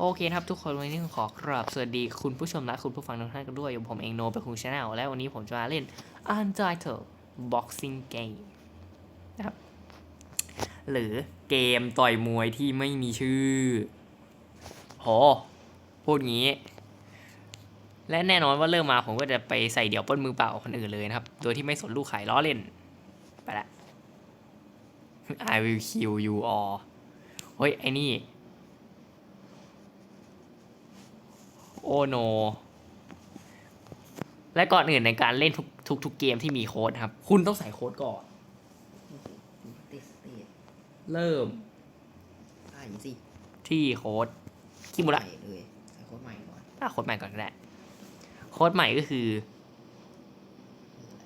โอเคครับทุกคนวันนี้ขอกราบสวัสดีคุณผู้ชมและคุณผู้ฟังทุกท่านกันด้วยอยู่ผมเองโนเป็นคุณชาแนลและวันนี้ผมจะมาเล่น Untitled Boxing Game นะครับหรือเกมต่อยมวยที่ไม่มีชื่อโหพูดงี้ และแน่นอนว่าเริ่มมาผมก็จะไปใส่เดี่ยวป้นมือเปล่าคนอื่นเลยนะครับ โดยที่ไม่สนลูกไข่ล้อเล่น ไปละ I will kill you all เฮ้ยไอ้นี่ โอ้โน และก่อนอื่นในการเล่นทุกทุกทุกเกมที่มีโค้ดนะครับ คุณต้องใส่โค้ดก่อน ติดติดเริ่มอ่าอย่างสิที่โค้ดคิมุระใส่เลยใส่โค้ดใหม่ก่อนอะโค้ดใหม่ก่อนก็ได้โค้ดใหม่ก็คือคืออะไร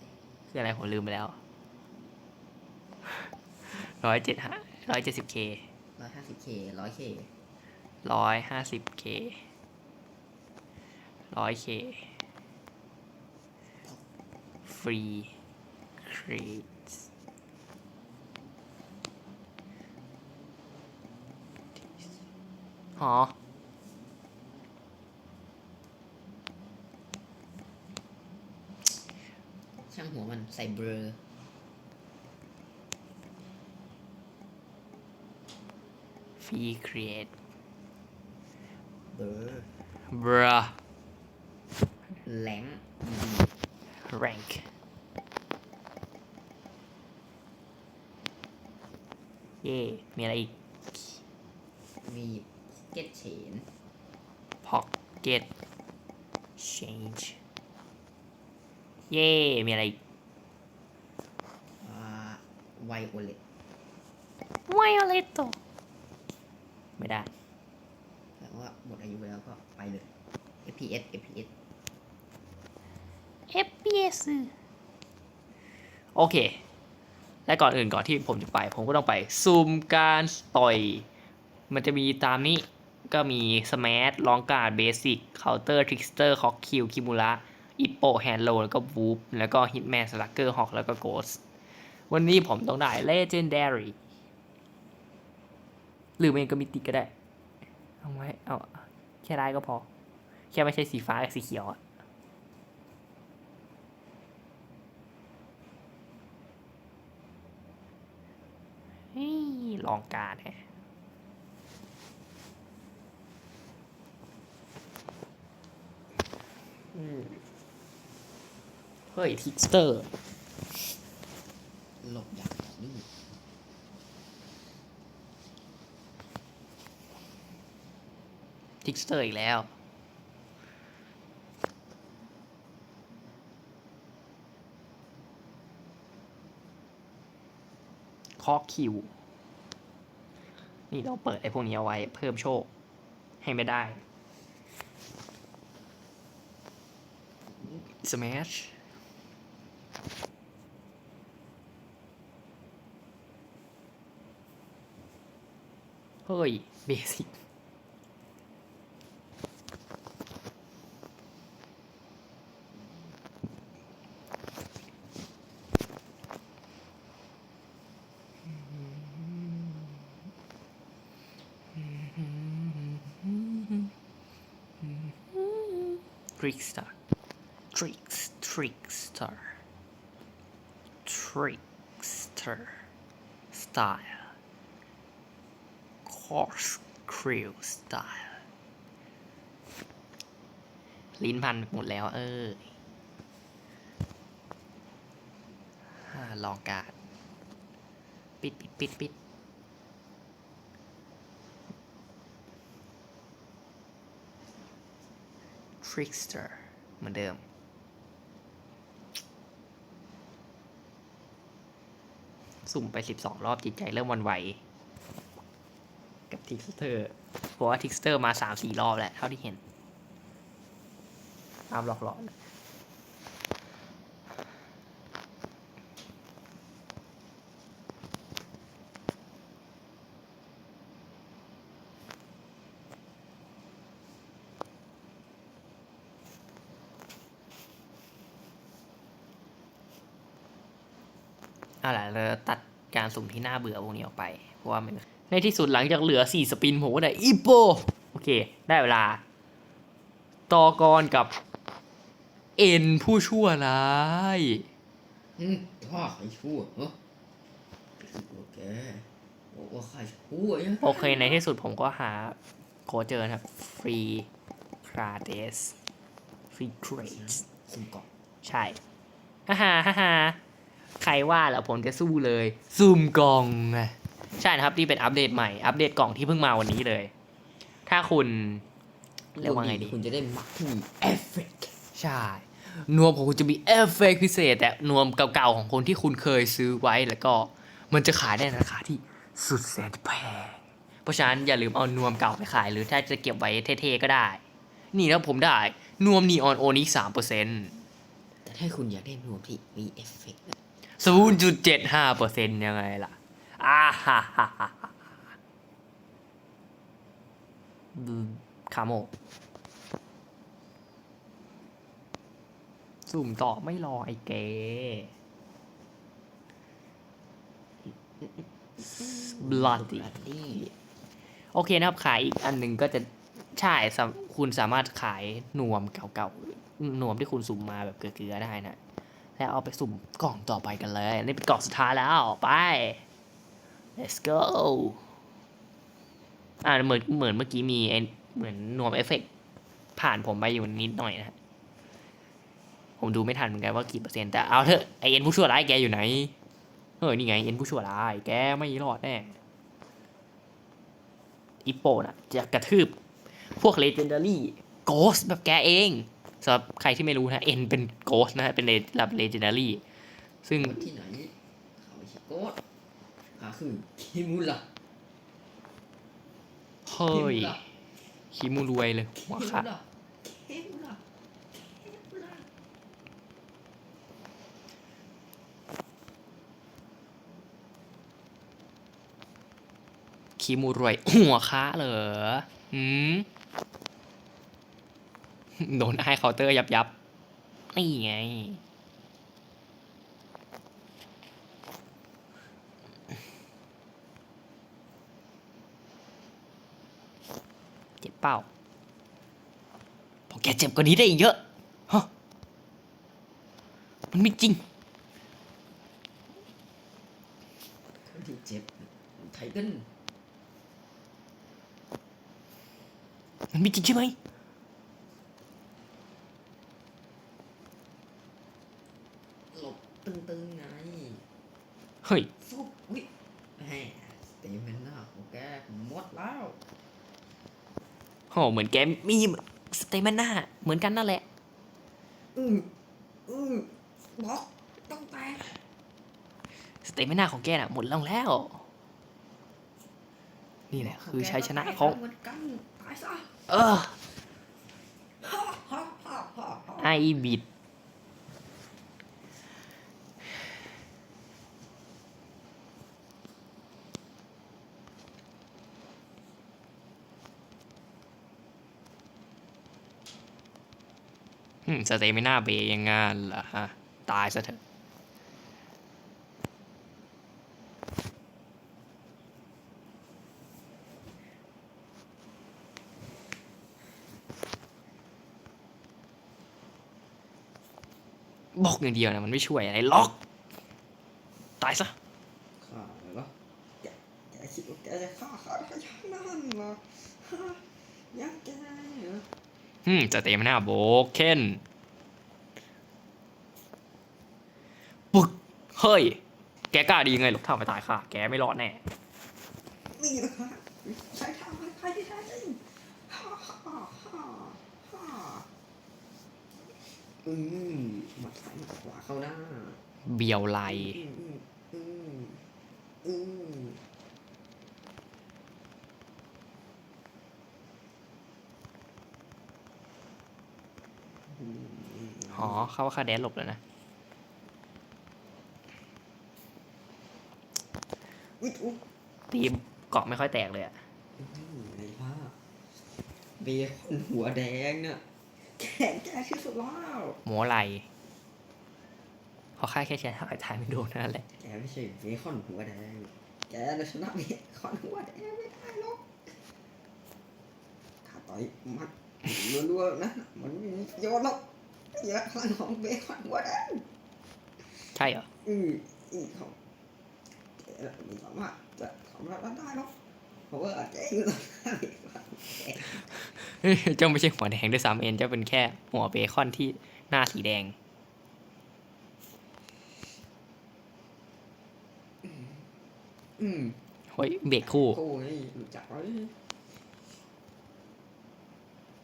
คืออะไรผมลืมไปแล้วร้อยเจ็ดห้าร้อยเจ็ดสิบเคร้อยห้าสิบเคร้อยเคร้อยห้าสิบเค ร้อยเคฟรีครีตหอช่างหัวมันใส่เบลอฟรีครีเอทเบลอบรา แหลงแรงค์เย่ มีอะไรอีก มีเก็ตเชน pocket change เย่ มีอะไรอีกอ่าไวโอเลต violet ไม่ได้แต่ว่าหมดอายุไปแล้วก็ไปเลย FPS FPS FPS โอเค และก่อนอื่นก่อนที่ผมจะไป ผมก็ต้องไปซูมการต่อย มันจะมีตามนี้ก็มี Smash ลองการ์ดเบสิกเคาน์เตอร์ทริกสเตอร์คอกคิวคิมูระอิปโปแฮนโลแล้วก็วูฟแล้วก็ฮิตแมนสลักเกอร์ฮอกแล้วก็โกสวันนี้ผมต้องได้ Legendary หรือเมนก็มิติก็ได้ เอาไว้เอาแค่ได้ก็พอ แค่ไม่ใช่สีฟ้ากับสีเขียวอะ เฮ้ย ลองการแฮะอืมเฮ้ยทิกสเตอร์ หลบอย่างนี้ทิกสเตอร์อีกแล้วคอคิว นี่เราเปิดไอ้พวกนี้เอาไว้เพิ่มโชคให้ไม่ได้ Smash เฮ้ยเบสิก Course Crew Style ลิ้นพันหมดแล้วเออลองการปิดปิดปิดปิด Trickster เหมือนเดิมสุ่มไป 12 รอบจิตใจเริ่มวันไหว ทิกสเตอร์เพราะว่าทิกสเตอร์มา3-4รอบแหล้วเท่าที่เห็นตามหลอกหลอนเอาล่ะเราตัดการสุ่มที่น่าเบื่อพวกนี้ออกไป เพราะว่ามัน ในที่สุดหลังจากเหลือ 4 สปินผมก็ได้อีโปโอเค ได้เวลาต่อกรกับ เอ็นผู้ชั่วร้ายอืมข้าใครชั่วเหรอคือตัวแกบอกว่าข้าชั่วยังโอเคในที่สุดผมก็หาโค้ดเจอนะครับ ฟรีคราเดสฟรีเทรดซุ่มเกาะใช่ฮ่าฮ่าฮ่าฮ่าใครว่าแล้วผมจะสู้เลยซูมกล่องอะ ใช่นะครับนี่เป็นอัปเดตใหม่อัปเดตกล่องที่เพิ่งมาวันนี้เลย ถ้าคุณเรียกว่าไงดีคุณจะได้มักที่มีเอฟเฟกต์ใช่นวมของคุณจะมีเอฟเฟกต์พิเศษ แต่นวมเก่าๆของคนที่คุณเคยซื้อไว้แล้วก็มันจะขายได้ในราคาที่สุดแสนแพงเพราะฉะนั้นอย่าลืมเอานวมเก่าไปขาย หรือถ้าจะเก็บไว้เท่ๆก็ได้ นี่นะผมได้นวมนีออนโอนิสามเปอร์เซ็นต์แต่ถ้าคุณอยากได้นวมที่มีเอฟเฟกต์นะศูนย์จุดเจ็ดห้าเปอร์เซ็นต์ยังไงล่ะ อ่าฮ่าฮ่าฮ่าฮ่าดูคาโมสุ่มต่อไม่รอไอ้เก๋ bloody ดี้โอเคนะครับ ขายอีกอันหนึ่งก็จะใช่สำคุณสามารถขายนวมเก่าๆนวมที่คุณสุ่มมาแบบเกลือๆได้นะ แล้วเอาไปสุ่มกล่องต่อไปกันเลย นี่เป็นกล่องสุดท้ายแล้ว ไป let's go อ่าเหมือนเหมือนเมื่อกี้มีเหมือนนวมเอฟเฟกต์ผ่านผมไปอยู่นิดหน่อยนะฮะผมดูไม่ทันเหมือนกันว่ากี่เปอร์เซ็นต์แต่เอาเถอะไอเอ็นผู้ชั่วร้ายแกอยู่ไหนเออนี่ไงเอ็นผู้ชั่วร้ายแกไม่รอดแน่อีโปน่ะจะกระทืบพวกเลเจนดารี่โกสแบบแกเองสำหรับใครที่ไม่รู้นะเอ็นเป็นโกสนะฮะเป็นระดับเลเจนดารี่ซึ่งที่ไหนเขาไม่ใช่โกดเขา คือคิมุระเฮ้ยคิมูรวยเลยหัวคิขาดมุระคิมุระคิมุระคิมูรวยหัวค้าเหรอหืมโดนไอเคาน์เตอร์ยับยับนี่ไง เจ็บเป้าพอแกเจ็บกว่านี้ได้อีกเยอะฮะมันไม่จริงคนที่เจ็บไทเกิลมันไม่จริงใช่ไหม หลบตึงๆไง เฮ้ย ฟุบวิแหมสเตมิน่าของแกหมดแล้ว โหเหมือนแกมีสเตมิน่าเหมือนกันนั่นแหละ อืออือบล็อกต้องแตกสเตมิน่าของแกน่ะหมดลงแล้ว นี่แหละคือชัยชนะของเหมือนกันตายซะเออฮ่าฮ่าฮ่าฮ่าฮ่าไอบิด สเตมิน่าเบย์ยังงานเหรอฮะ ตายซะเถอะบอกอย่างเดียวนะมันไม่ช่วยอะไรล็อก ตายซะฆ่าเหรอแกแกคิดว่าแกจะฆ่าข้าได้ยังนั่นเหรอฮะยังแกเหรออืมสเตมิน่าโบเคนปึก เฮ้ย แกกล้าดียังไงหรอกถ้าไม่ตายค่ะ แกไม่รอดแน่ นี่แหละครับใช้ทางให้ใครที่แท้จริงฮ่าฮ่าฮ่าฮ่าอืมหมัดซ้ายหมัดขวาเข้าหน้าเบียวไหลอืมอืมอืมอืม อ๋อเข้าว่าคาแดนหลบแล้วนะ อุ๊ยอุ๊ยตีเกาะไม่ค่อยแตกเลยอะอืมไอ้บ้าเบคอนหัวแดงเนี่ยแข็งแกที่สุดแล้วหมอไหลพอค่ายแค่ใช้ถ่ายทายไม่โดนนั่นแหละแกไม่ใช่เบคอนหัวแดงแกจะชนะเบคอนหัวแดงไม่ได้หรอกข้าต่อยหมัดรัวๆนะมันไม่มีประโยชน์หรอกเยอะพลังของเบคอนหัวแดงใช่เหรอ อืออือ เขาเจ๊ไม่สามารถจะทำอะไรได้หรอกเพราะว่าเจ๊อยู่ตรงหน้าเบคอนเฮ้ยเจ้าไม่ใช่หัวแดงด้วยซ้ำเอ็นเจ้าเป็นแค่หัวเบคอนที่หน้าสีแดง อืมเฮ้ยเบรกคู่โอ้ยรู้จักไว้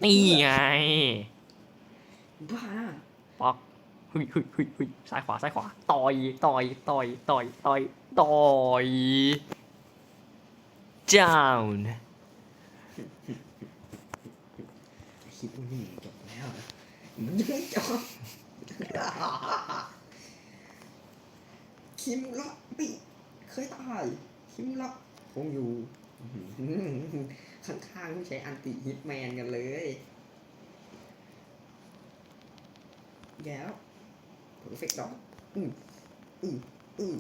นี่ไงบ้า ป๊อก ฮ้ยเฮ้ยเฮ้ยฮุยซ้ายขวาซ้ายขวาต่อยต่อยต่อยต่อยต่อยต่อย down คิดว่านี่จบแล้วมันยังจบคิมละปีเคยตายคิมละคงอยู่ ข้างๆไม่ใช่อันติฮิตแมนกันเลยแย้ว เพอร์เฟกต์ดอกอืออืออือ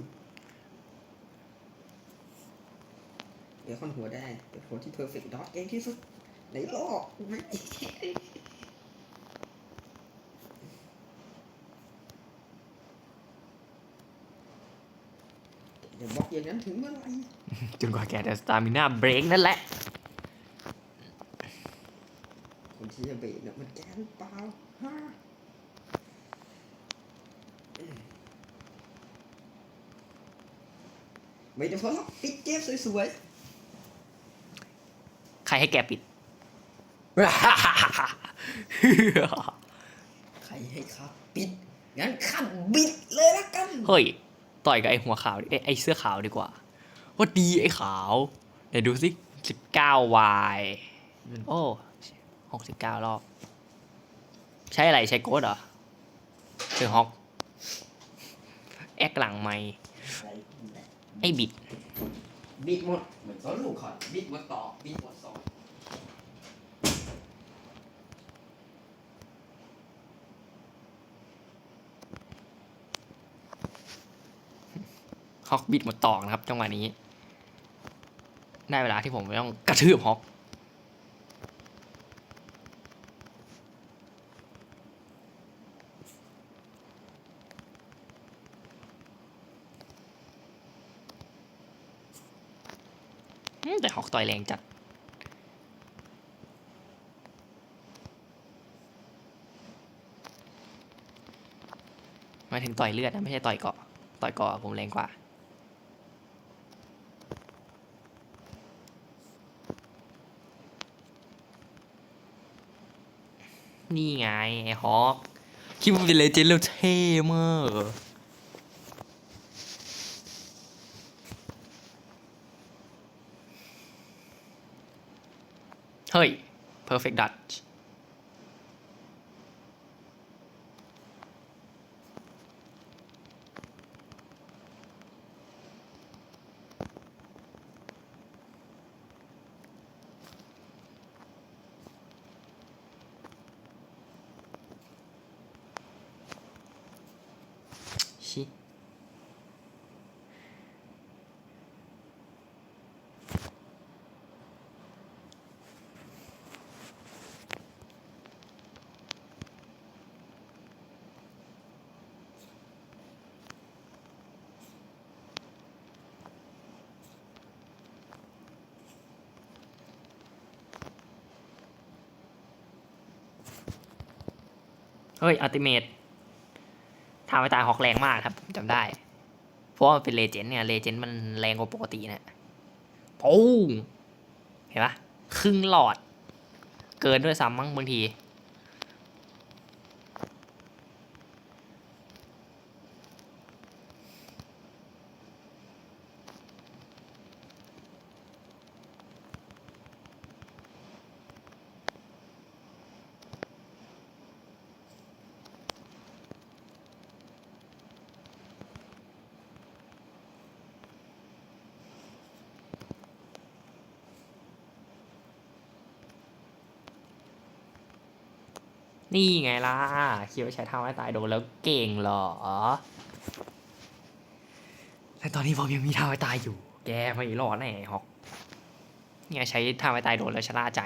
เดี๋ยวคนหัวแดงเป็นคนที่เพอร์เฟกต์ดอกเก่งที่สุดในโลกไม่อย่าบอกอย่างนั้นถึงเมื่อไหร่จนกว่าแกจะสตามิน่าเบรกนั่นแหละ คนที่จะเบรกเนี่ยมันแกหรือเปล่าฮะ ไม่ได้เพราะหรอกปิดเกมสวยใครให้แกปิดๆใครให้ครับปิด งั้นขับบิดเลยละกัน เฮ้ย ต่อยกับไอหัวขาวดิเอ้ยไอเสื้อขาวดีกว่า ว่าดีไอขาวเดี๋ยวดูสิสิบเก้าวายโอ้หกสิบเก้ารอบ ใช้อะไรใช้โกดเหรอเจอฮอก แอกหลังไม่ไอบิด บิดหมดเหมือนสอนลูกขอดบิดหมดต่อบิดหมดสอนฮอกบิดหมดตอกนะครับจังหวะนี้ ได้เวลาที่ผมไม่ต้องกระทืบฮอก แต่ฮอกต่อยแรงจัด มาถึงต่อยเลือดนะไม่ใช่ต่อยเกาะ ต่อยเกาะผมแรงกว่านี่ไงไอ้ฮอกคิดว่าเป็นเลเจนด์แล้วเท่มาก เฮ้ย perfect dutch ชิ เฮ้ยอัลติเมททำให้ตายฮอกแรงมากครับผมจำได้ เพราะว่ามันเป็นเลเจนด์เนี่ยเลเจนด์มันแรงกว่าปกตินะปุ้งเห็นปะครึ่งหลอด เกินด้วยซ้ำมั้งบางที นี่ไงล่ะคิดว่าใช้ท่าไม้ตายโดนแล้วเก่งเหรอ แต่ตอนนี้ผมยังมีท่าไม้ตายอยู่ แกไม่รอดแน่ฮอกเนี่ยใช้ท่าไม้ตายโดนแล้วชนะใจ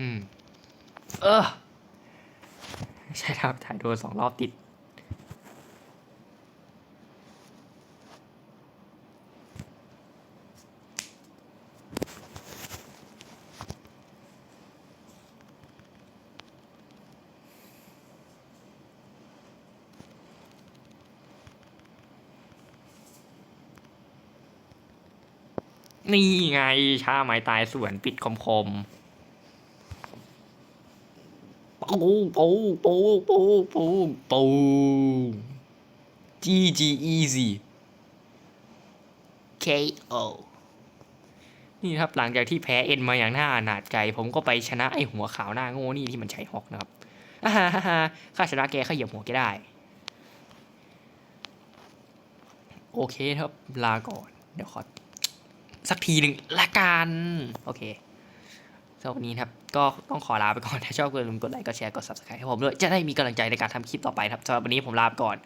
อืม เออ ใช่ครับ ถ่ายโดนสองรอบติด นี่ไงชาไม้ตายส่วนปิดคมคมๆ ปูปูปูปูปูปู GG easy KO นี่ครับหลังจากที่แพ้เอ็นมาอย่างน่าอนาจใจ ผมก็ไปชนะไอหัวขาวหน้าโง่นี่ที่มันใช้ฮอกนะครับข้าชนะแกข้าเหยียบหัวแกได้ โอเคครับลาก่อน เดี๋ยวขอสักทีหนึ่งละกัน โอเค สำหรับวันนี้ครับ ก็ต้องขอลาไปก่อน ถ้าชอบก็อย่าลืมกดไลค์ กดแชร์ กด subscribe ให้ผมด้วย จะได้มีกำลังใจในการทำคลิปต่อไปครับสำหรับวันนี้ผมลาไปก่อน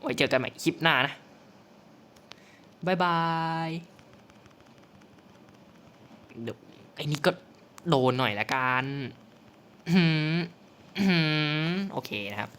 ไว้เจอกันใหม่คลิปหน้านะ บ๊ายบายเดี๋ยวไอ้นี่ก็โดนหน่อยละกันอื้อหืออื้อหือโอเคนะครับ